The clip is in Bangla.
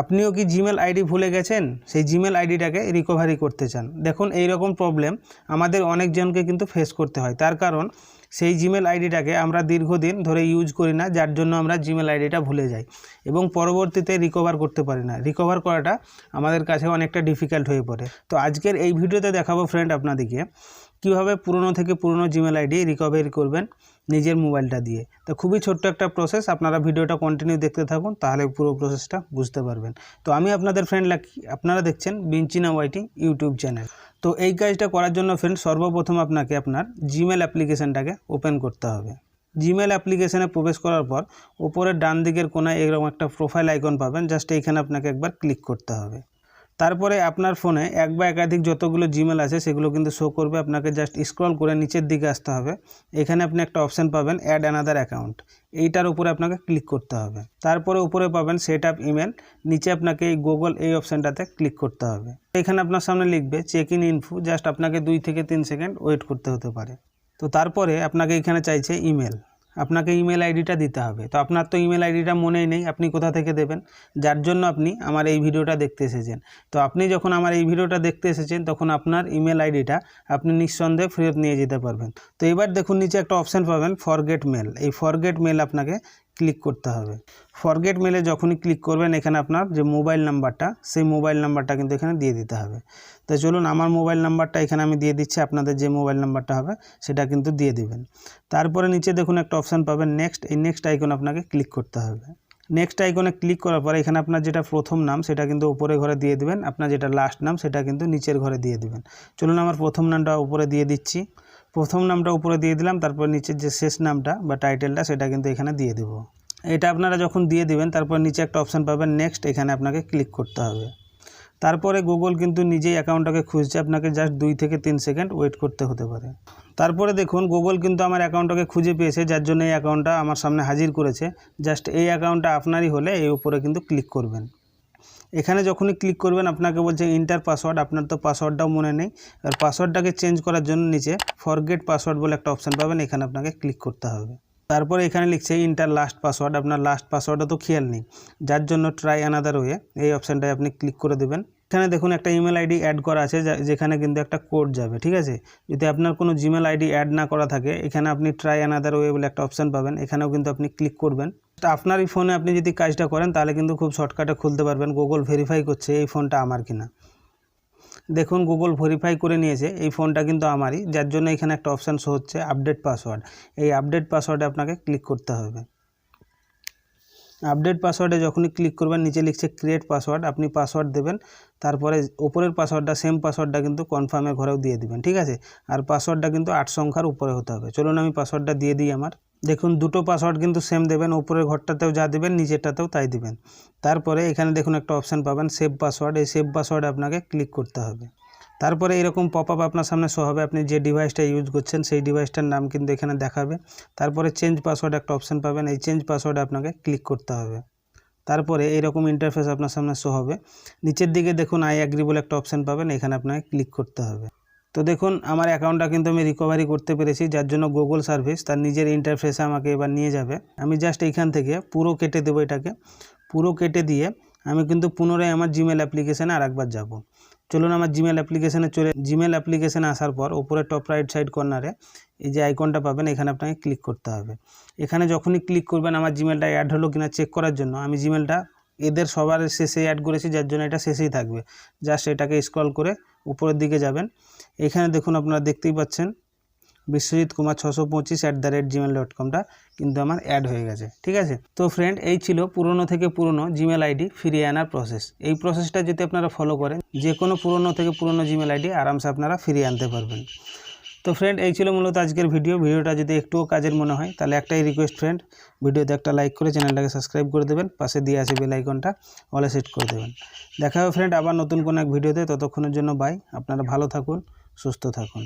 আপনিও কি জিমেল আইডি ভুলে গেছেন? সেই জিমেল আইডিটাকে রিকভারি করতে চান। দেখুন এই রকম প্রবলেম আমাদের অনেকজনকে কিন্তু ফেস করতে হয়। তার কারণ, সেই জিমেল আইডিটাকে আমরা দীর্ঘদিন ধরে ইউজ করি না, যার জন্য আমরা জিমেল আইডিটা ভুলে যাই এবং পরবর্তীতে রিকভার করতে পারি না। রিকভার করাটা আমাদের কাছে অনেকটা ডিফিকাল্ট হয়ে পড়ে। তো আজকের এই ভিডিওতে দেখাবো ফ্রেন্ড আপনাদেরকে, কীভাবে পুরনো থেকে পুরনো জিমেল আইডি রিকভারি করবেন। নিজের মোবাইলটা দিয়ে। তো খুবই ছোট্ট একটা প্রসেস আপনারা ভিডিওটা কন্টিনিউ দেখতে থাকুন, তাহলে পুরো প্রসেসটা বুঝতে পারবেন। তো আমি আপনাদের ফ্রেন্ড লাকি আপনারা দেখছেন বিঞ্চিনা ওয়াইটি ইউটিউব চ্যানেল তো এই কাজটা করার জন্য ফ্রেন্ড সর্বপ্রথম আপনাকে আপনার জিমেল অ্যাপ্লিকেশানটাকে ওপেন করতে হবে। জিমেল অ্যাপ্লিকেশানে প্রবেশ করার পর, উপরের ডান দিকের কোনায় এরকম একটা প্রোফাইল আইকন পাবেন জাস্ট এইখানে আপনাকে একবার ক্লিক করতে হবে। তারপরে আপনার ফোনে এক বা একাধিক যতগুলো জিমেল আছে, সেগুলো কিন্তু শো করবে। আপনাকে জাস্ট স্ক্রল করে নিচের দিকে আসতে হবে। এখানে আপনি একটা অপশান পাবেন অ্যাড অ্যানাদার অ্যাকাউন্ট এইটার উপরে আপনাকে ক্লিক করতে হবে। তারপরে উপরে পাবেন সেট আপ ইমেল নিচে আপনাকে এই গুগল এই অপশানটাতে ক্লিক করতে হবে। এখানে আপনার সামনে লিখবে চেক ইন ইনফু জাস্ট আপনাকে দুই থেকে তিন সেকেন্ড ওয়েট করতে হতে পারে। তো তারপরে আপনাকে এখানে চাইছে ইমেল আপনাকে ইমেল আইডিটা দিতে হবে। তো আপনার তো ইমেল আইডিটা মনেই নেই, আপনি কোথা থেকে দেবেন? যার জন্য আপনি আমার এই ভিডিওটা দেখতে এসেছেন। তো আপনি যখন আমার এই ভিডিওটা দেখতে এসেছেন, তখন আপনার ইমেল আইডিটা আপনি নিঃসন্দেহে ফেরত নিয়ে যেতে পারবেন। তো এবার দেখুন, নিচে একটা অপশান পাবেন ফরগেট মেল এই ফরগেট মেল আপনাকে ক্লিক করতে হবে। ফরগেট মেলে যখনই ক্লিক করবেন, এখানে আপনার যে মোবাইল নাম্বারটা সেই মোবাইল নাম্বারটা কিন্তু এখানে দিয়ে দিতে হবে। তো চলুন, আমার মোবাইল নাম্বারটা এখানে আমি দিয়ে দিচ্ছি, আপনাদের যে মোবাইল নাম্বারটা হবে, সেটা কিন্তু দিয়ে দিবেন। তারপরে নিচে দেখুন একটা অপশান পাবেন নেক্সট এই নেক্সট আইকন আপনাকে ক্লিক করতে হবে। নেক্সট আইকনে ক্লিক করার পরে এখানে আপনার যেটা প্রথম নাম, সেটা কিন্তু উপরে ঘরে দিয়ে দিবেন। আপনার যেটা লাস্ট নাম, সেটা কিন্তু নিচের ঘরে দিয়ে দিবেন। চলুন, আমার প্রথম নামটা উপরে দিয়ে দিচ্ছি। প্রথম নামটা উপরে দিয়ে দিলাম, তারপর নিচের যে শেষ নামটা বা টাইটেলটা সেটা কিন্তু এখানে দিয়ে দেব। এটা আপনারা যখন দিয়ে দিবেন, তারপর নিচে একটা অপশান পাবেন নেক্সট এখানে আপনাকে ক্লিক করতে হবে। তারপরে গুগল কিন্তু নিজেই অ্যাকাউন্টটাকে খুঁজছে, আপনাকে জাস্ট দুই থেকে তিন সেকেন্ড ওয়েট করতে হতে পারে। তারপরে দেখুন গুগল কিন্তু আমার অ্যাকাউন্টটাকে খুঁজে পেয়েছে, যার জন্য এই অ্যাকাউন্টটা আমার সামনে হাজির করেছে। জাস্ট এই অ্যাকাউন্টটা আপনারই হলে এই উপরে কিন্তু ক্লিক করবেন। এখানে যখনই ক্লিক করবেন, আপনাকে বলছে ইন্টার পাসওয়ার্ড আপনার তো পাসওয়ার্ডটাও মনে নেই। আর পাসওয়ার্ডটাকে চেঞ্জ করার জন্য নিচে ফরগেট পাসওয়ার্ড বলে একটা অপশান পাবেন, এখানে আপনাকে ক্লিক করতে হবে। তারপরে এখানে লিখছে ইন্টার লাস্ট পাসওয়ার্ড আপনার লাস্ট পাসওয়ার্ডও তো খেয়াল নেই। যার জন্য ট্রাই আনাদার ওয়ে এই অপশানটায় আপনি ক্লিক করে দেবেন। এখানে দেখুন একটা ইমেল আইডি অ্যাড করা আছে যেখানে কিন্তু একটা কোড যাবে, ঠিক আছে? যদি আপনার কোনো জিমেল আইডি অ্যাড না করা থাকে, এখানে আপনি ট্রাই অ্যানাদার ওয়ে বলে একটা অপশান পাবেন, এখানেও কিন্তু আপনি ক্লিক করবেন। আপনারই ফোনে আপনি যদি কাজটা করেন, তাহলে কিন্তু খুব শর্টকাটে খুলতে পারবেন গুগল ভেরিফাই করছে এই ফোনটা আমার কিনা। দেখুন গুগল ভেরিফাই করে নিয়েছে, এই ফোনটা কিন্তু আমারই, যার জন্য এখানে একটা অপশান শো হচ্ছে আপডেট পাসওয়ার্ড এই আপডেট পাসওয়ার্ডে আপনাকে ক্লিক করতে হবে। আপডেট পাসওয়ার্ডে যখনই ক্লিক করবেন, নিচে লিখছে ক্রিয়েট পাসওয়ার্ড আপনি পাসওয়ার্ড দেবেন। তারপরে ওপরের পাসওয়ার্ডটা সেম পাসওয়ার্ডটা কিন্তু কনফার্মের ঘরেও দিয়ে দিবেন, ঠিক আছে? আর পাসওয়ার্ডটা কিন্তু আট সংখ্যার উপরে হতে হবে। চলুন আমি পাসওয়ার্ডটা দিয়ে দিই আমার। দেখুন, দুটো পাসওয়ার্ড কিন্তু সেম দেবেন, ওপরের ঘরটাতেও যা দেবেন, নিচেরটাতেও তাই দিবেন। তারপরে এখানে দেখুন একটা অপশান পাবেন সেভ পাসওয়ার্ড এই সেভ পাসওয়ার্ডে আপনাকে ক্লিক করতে হবে। তারপরে এরকম পপ আপ আপনার সামনে শো হবে। আপনি যে ডিভাইসটা ইউজ করছেন, সেই ডিভাইসটার নাম কিন্তু এখানে দেখাবে। তারপরে চেঞ্জ পাসওয়ার্ড একটা অপশান পাবেন। এই চেঞ্জ পাসওয়ার্ডে আপনাকে ক্লিক করতে হবে। তারপরে এইরকম ইন্টারফেস আপনার সামনে শো হবে। নিচের দিকে দেখুন আই অ্যাগ্রি বলে একটা অপশান পাবেন। এখানে আপনাকে ক্লিক করতে হবে। তো দেখুন, আমার অ্যাকাউন্টটা কিন্তু আমি রিকভারি করতে পেরেছি। যার জন্য গুগল সার্ভিস তার নিজের ইন্টারফেসে আমাকে এবার নিয়ে যাবে। আমি জাস্ট এইখান থেকে পুরো কেটে দেবো এটাকে। পুরো কেটে দিয়ে আমি কিন্তু পুনরায় আমার জিমেল অ্যাপ্লিকেশানে আর একবার যাব। চলুন আমার জিমেল অ্যাপ্লিকেশানে চলে জিমেল অ্যাপ্লিকেশানে আসার পর উপরে টপ রাইট সাইড কর্নারে এই যে আইকনটা পাবেন, এখানে আপনাকে ক্লিক করতে হবে। এখানে যখনই ক্লিক করবেন, আমার জিমেলটা অ্যাড হলো কিনা চেক করার জন্য, আমি জিমেলটা এদের সবার শেষে অ্যাড করেছি, যার জন্য এটা শেষেই থাকবে। জাস্ট এটাকে স্ক্রল করে উপরের দিকে যাবেন। এখানে দেখুন আপনারা দেখতেই পাচ্ছেন বিশ্বজিৎ কুমার ছশো পঁচিশ at the rate gmail dot কমটা কিন্তু আমার অ্যাড হয়ে গেছে, ঠিক আছে? তো ফ্রেন্ড এই ছিল পুরনো থেকে পুরনো জিমেল আইডি ফিরিয়ে আনার প্রসেস এই প্রসেসটা যদি আপনারা ফলো করেন, যে কোনো পুরনো থেকে পুরনো জিমেল আইডি আরামসে আপনারা ফিরিয়ে আনতে পারবেন। তো ফ্রেন্ড এই ছিল মূলত আজকের ভিডিও ভিডিওটা যদি একটুও কাজের মনে হয়, তাহলে একটাই রিকোয়েস্ট ফ্রেন্ড ভিডিওতে একটা লাইক করে চ্যানেলটাকে সাবস্ক্রাইব করে দেবেন, পাশে দিয়ে আছে বেল আইকনটা অলে সেট করে দেবেন। দেখা হবে ফ্রেন্ড আবার নতুন কোনো এক ভিডিওতে ততক্ষণের জন্য বাই আপনারা ভালো থাকুন, সুস্থ থাকুন।